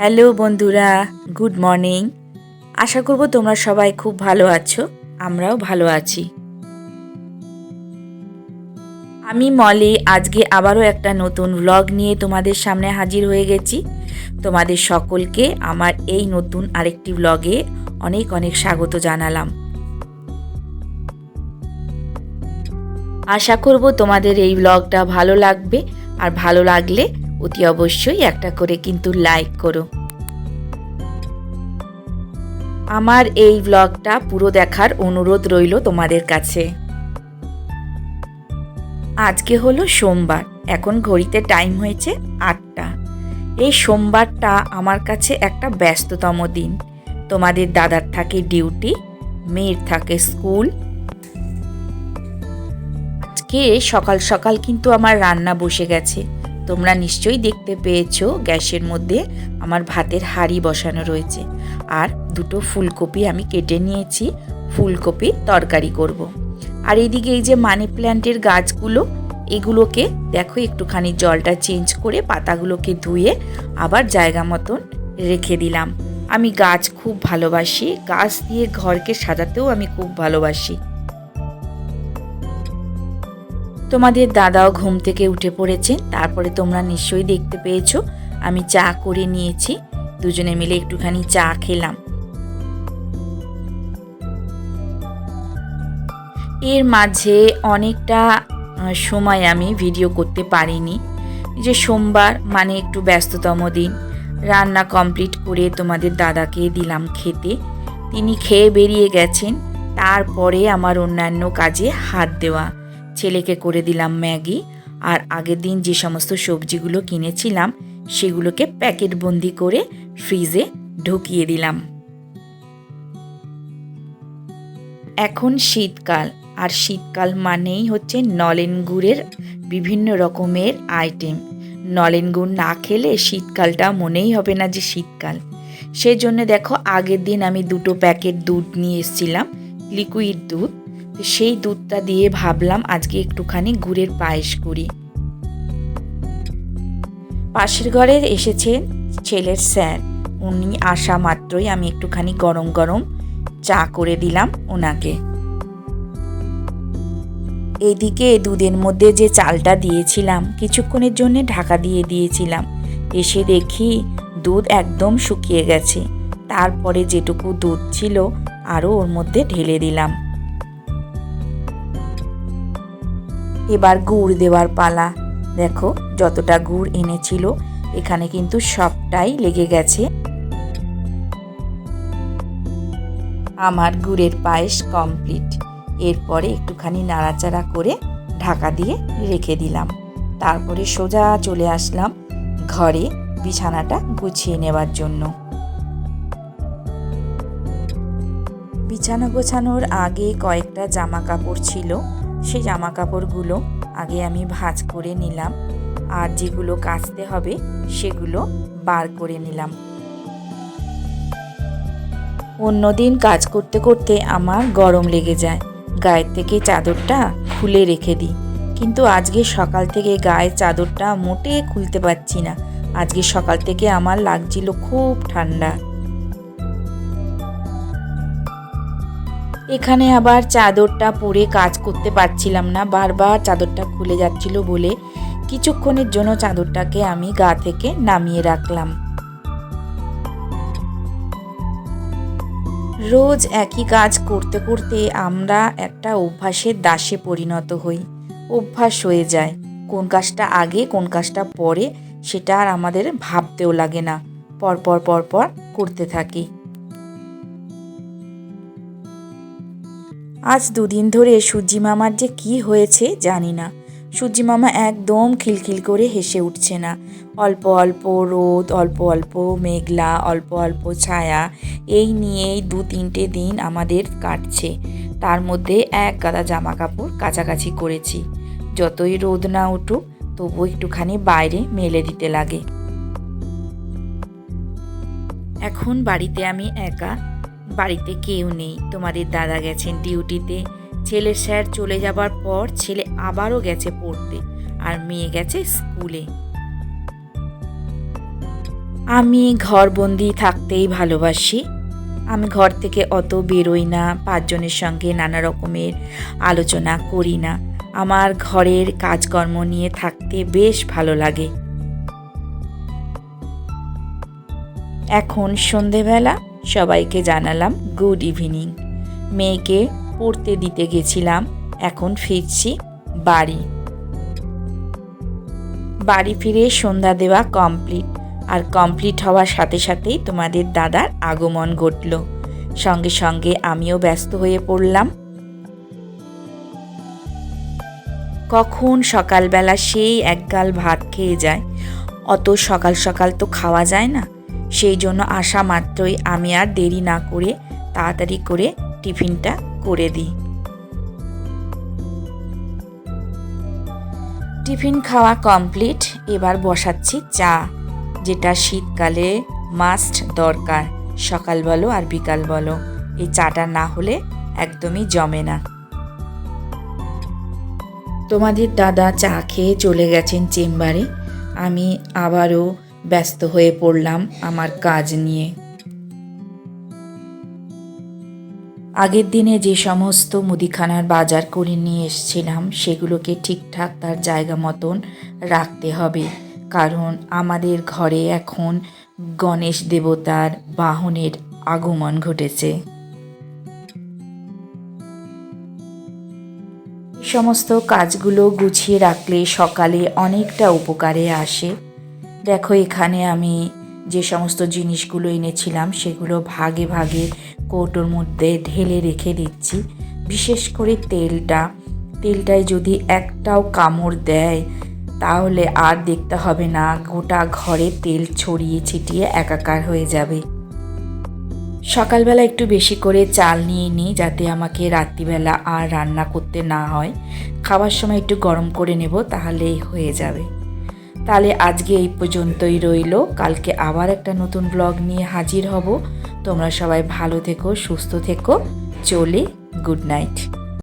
Hello বন্ধুরা, good morning. আশা করব তোমরা সবাই খুব ভালো আছো, আমরাও ভালো আছি। আমি মলি, আজকে আবারও একটা নতুন ব্লগ নিয়ে তোমাদের সামনে হাজির হয়ে গেছি। তোমাদের সকলকে আমার এই নতুন আরেকটি ব্লগে অনেক অনেক স্বাগত জানালাম। আশা করব তোমাদের এই ব্লগটা ভালো লাগবে, আর ভালো লাগলে অতি অবশ্যই একটা করে কিন্তু লাইক করো। আমার এই ব্লগটা পুরো দেখার অনুরোধ রইল তোমাদের কাছে। আজকে হলো সোমবার, এখন ঘড়িতে টাইম হয়েছে আটটা। এই সোমবারটা আমার কাছে একটা ব্যস্ততম দিন। তোমাদের দাদার থাকে ডিউটি মেয়ের থাকে স্কুল আজকে সকাল সকাল কিন্তু আমার রান্না বসে গেছে। তোমরা নিশ্চয়ই দেখতে পেয়েছ গ্যাসের মধ্যে আমার ভাতের হাঁড়ি বসানো রয়েছে। আর দুটো ফুলকপি আমি কেটে নিয়েছি, ফুলকপি তরকারি করব। আর এইদিকে এই যে মানি প্ল্যান্টের গাছগুলো, এগুলোকে দেখো একটুখানি জলটা চেঞ্জ করে পাতাগুলোকে ধুয়ে আবার জায়গা মতন রেখে দিলাম। আমি গাছ খুব ভালোবাসি, গাছ দিয়ে ঘরকে সাজাতেও আমি খুব ভালোবাসি। তোমাদের দাদাও ঘুম থেকে উঠে পড়েছে, তারপরে তোমরা নিশ্চয়ই দেখতে পেয়েছ, আমি চা করে নিয়েছি, দুজনে মিলে একটুখানি চা খেলাম। এর মাঝে অনেকটা সময় আমি ভিডিও করতে পারিনি। যে সোমবার মানে একটু ব্যস্ততম দিন, রান্না কমপ্লিট করে তোমাদের দাদাকে দিলাম খেতে। তিনি খেয়ে বেরিয়ে গেছেন, তারপরে আমার অন্যান্য কাজে হাত দেওয়া। ছেলেকে করে দিলাম ম্যাগি, আর আগের দিন যে সমস্ত সবজিগুলো কিনেছিলাম, সেগুলোকে প্যাকেট বন্দি করে ফ্রিজে ঢুকিয়ে দিলাম। এখন শীতকাল, আর শীতকাল মানেই হচ্ছে নলেন গুড়ের বিভিন্ন রকমের আইটেম। নলেন গুড় না খেলে শীতকালটা মনেই হবে না যে শীতকাল। সেজন্য দেখো আগের দিন আমি দুটো প্যাকেট দুধ নিয়ে এসেছিলাম, লিকুইড দুধ। সেই দুধটা দিয়ে ভাবলাম আজকে একটুখানি গুড়ের পায়েস করি। পাশের ঘরে এসেছে ছেলের স্যার। উনি আসা মাত্রই আমি একটুখানি গরম গরম চা করে দিলাম ওনাকে। এদিকে দুধের মধ্যে যে চালটা দিয়েছিলাম, কিছুক্ষণের জন্য ঢাকা দিয়ে দিয়েছিলাম। এসে দেখি দুধ একদম শুকিয়ে গেছে। তারপরে যেটুকু দুধ ছিল, আরও ওর মধ্যে ঢেলে দিলাম। এবার গুড় দেওয়ার পালা। দেখো, যতটা গুড় এনেছিল, এখানে কিন্তু সবটাই লেগে গেছে। আমার গুড়ের পায়েস কমপ্লিট। এরপরে একটুখানি নাড়াচাড়া করে ঢাকা দিয়ে রেখে দিলাম। তারপরে সোজা চলে আসলাম ঘরে বিছানাটা গুছিয়ে নেবার জন্য। বিছানা গোছানোর আগে কয়েকটা জামা কাপড় ছিল। সেই জামা কাপড়গুলো আগে আমি ভাঁজ করে নিলাম আর যেগুলো কাচতে হবে সেগুলো বার করে নিলাম। অন্যদিন কাজ করতে করতে আমার গরম লেগে যায়। গায়ের থেকে চাদরটা খুলে রেখে দিই। কিন্তু আজকে সকাল থেকে গায়ের চাদরটা মোটে খুলতে পারছি না। আজকে সকাল থেকে আমার লাগছিল খুব ঠান্ডা। এখানে আবার চাদরটা পরে কাজ করতে পারছিলাম না, বারবার চাদরটা খুলে যাচ্ছিল বলে কিছুক্ষণের জন্য চাদরটাকে আমি গা থেকে নামিয়ে রাখলাম। রোজ একই কাজ করতে করতে আমরা একটা অভ্যাসের দাসে পরিণত হই, অভ্যাস হয়ে যায়। কোন কাজটা আগে, কোন কাজটা পরে, সেটা আর আমাদের ভাবতেও লাগে না। পরপর পরপর করতে থাকি। আজ দুদিন ধরে সূর্যি মামার যে কি হয়েছে জানি না। সূর্যি মামা একদম খিলখিল করে হেসে উঠছে না। অল্প অল্প রোদ, অল্প অল্প মেঘলা, অল্প অল্প ছায়া, এই নিয়েই দু তিনটে দিন আমাদের কাটছে। তার মধ্যে এক গাদা জামা কাপড় কাছাকাছি করেছি। যতই রোদ না উঠুক, তবু একটুখানি বাইরে মেলে দিতে লাগে। এখন বাড়িতে আমি একা বাড়িতে কেউ নেই। তোমাদের দাদা গেছেন ডিউটিতে। ছেলে স্যার চলে যাবার পর ছেলে আবারও গেছে পড়তে আর মেয়ে গেছে স্কুলে। আমি ঘরবন্দি থাকতেই ভালোবাসি। আমি ঘর থেকে অত বেরোই না, পাঁচজনের সঙ্গে নানা রকমের আলোচনা করি না। আমার ঘরের কাজকর্ম নিয়ে থাকতে বেশ ভালো লাগে। এখন সন্ধেবেলা সবাইকে জানালাম, গুড ইভিনিং। মেয়েকে পড়তে দিতে গেছিলাম, এখন ফিরছি বাড়ি। বাড়ি ফিরে সন্ধ্যা দেওয়া কমপ্লিট, আর কমপ্লিট হওয়ার সাথে সাথেই তোমাদের দাদার আগমন ঘটল। সঙ্গে সঙ্গে আমিও ব্যস্ত হয়ে পড়লাম। কখন সকালবেলা সেই একগাল ভাত খেয়ে যায়? অত সকাল সকাল তো খাওয়া যায় না। সেই জন্য আসা মাত্রই আমি আর দেরি না করে তাড়াতাড়ি করে টিফিনটা করে দিই। টিফিন খাওয়া কমপ্লিট, এবার বসাচ্ছি চা, যেটা শীতকালে মাস্ট দরকার, সকাল বলো আর বিকাল বলো। এই চাটা না হলে একদমই জমে না। তোমাদের দাদা চা খেয়ে চলে গেছেন চেম্বারে, আমি আবারও ব্যস্ত হয়ে পড়লাম আমার কাজ নিয়ে। আগের দিনে যে সমস্ত মুদিখানার বাজার করে নিয়ে এসেছিলাম, সেগুলোকে ঠিকঠাক তার জায়গা মতন রাখতে হবে। কারণ আমাদের ঘরে এখন গণেশ দেবতার বাহনের আগমন ঘটেছে। সমস্ত কাজগুলো গুছিয়ে রাখলে সকালে অনেকটা উপকারে আসে। দেখো, এখানে আমি যে সমস্ত জিনিসগুলো এনেছিলাম, সেগুলো ভাগে ভাগে কৌটোর মধ্যে ঢেলে রেখে দিচ্ছি। বিশেষ করে তেলটা। তেলটায় যদি একটাও কামড় দেয়, তাহলে আর দেখতে হবে না, গোটা ঘরে তেল ছড়িয়ে ছিটিয়ে একাকার হয়ে যাবে। সকালবেলা একটু বেশি করে চাল নিয়ে নিই, যাতে আমাকে রাত্রিবেলা আর রান্না করতে না হয়। খাবার সময় একটু গরম করে নেব, তাহলেই হয়ে যাবে। তাহলে আজকে এই পর্যন্তই রইল। কালকে আবার একটা নতুন ব্লগ নিয়ে হাজির হব। তোমরা সবাই ভালো থেকো, সুস্থ থেকো। চলে গুড নাইট